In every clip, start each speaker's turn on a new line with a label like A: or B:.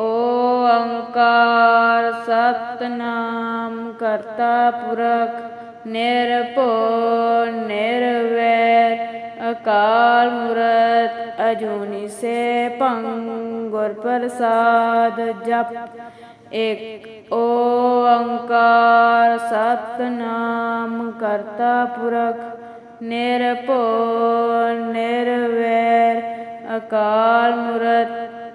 A: ਓੰਕਾਰ ਸਤਨਾਮ ਕਰਤਾ ਪੁਰਖ ਨਿਰਭਉ, ਨਿਰਵੈਰ, ਅਕਾਲ ਮੂਰਤ, ਅਜੂਨੀ ਸੈਭੰ, ਗੁਰ ਪ੍ਰਸਾਦ ਜਪ। ਇਕ ਓੰਕਾਰ ਸਤਨਾਮ ਕਰਤਾ ਪੁਰਖ ਨਿਰਭਉ, ਨਿਰਵੈਰ, ਅਕਾਲ ਮੂਰਤ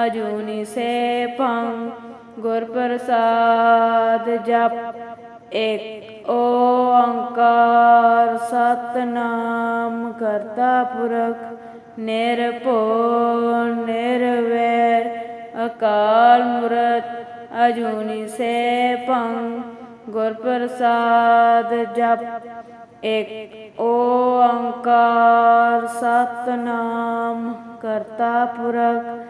A: ਅਜੂਨੀ ਸੈਭੰ ਗੁਰ ਪ੍ਰਸਾਦ ਜਪ, ਇਕ ਓੰਕਾਰ ਸਤਨਾਮ ਕਰਤਾ ਪੁਰਖ, ਨਿਰਭਉ, ਨਿਰਵੈਰ, ਅਕਾਲ ਮੂਰਤ, ਅਜੂਨੀ ਸੈਭੰ ਗੁਰ ਪ੍ਰਸਾਦ ਜਪ, ਇਕ ਓੰਕਾਰ ਸਤਨਾਮ ਕਰਤਾ ਪੁਰਖ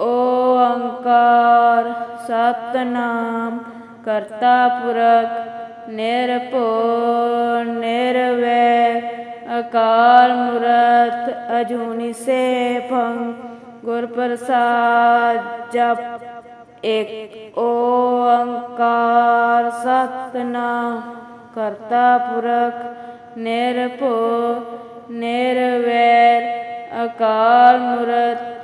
A: ਓੰਕਾਰ ਸਤਨਾਮ, ਕਰਤਾ ਪੁਰਖ ਨਿਰਭਉ ਨਿਰਵੈਰ ਅਕਾਲ ਮੂਰਤ ਅਜੂਨੀ ਸੈਭੰ, ਗੁਰ ਪ੍ਰਸਾਦ ਜਪ ਇਕ ਓੰਕਾਰ ਸਤਨਾਮ, ਕਰਤਾ ਪੁਰਖ ਨਿਰਭਉ ਨਿਰਵੈਰ ਅਕਾਲ ਮੂਰਤ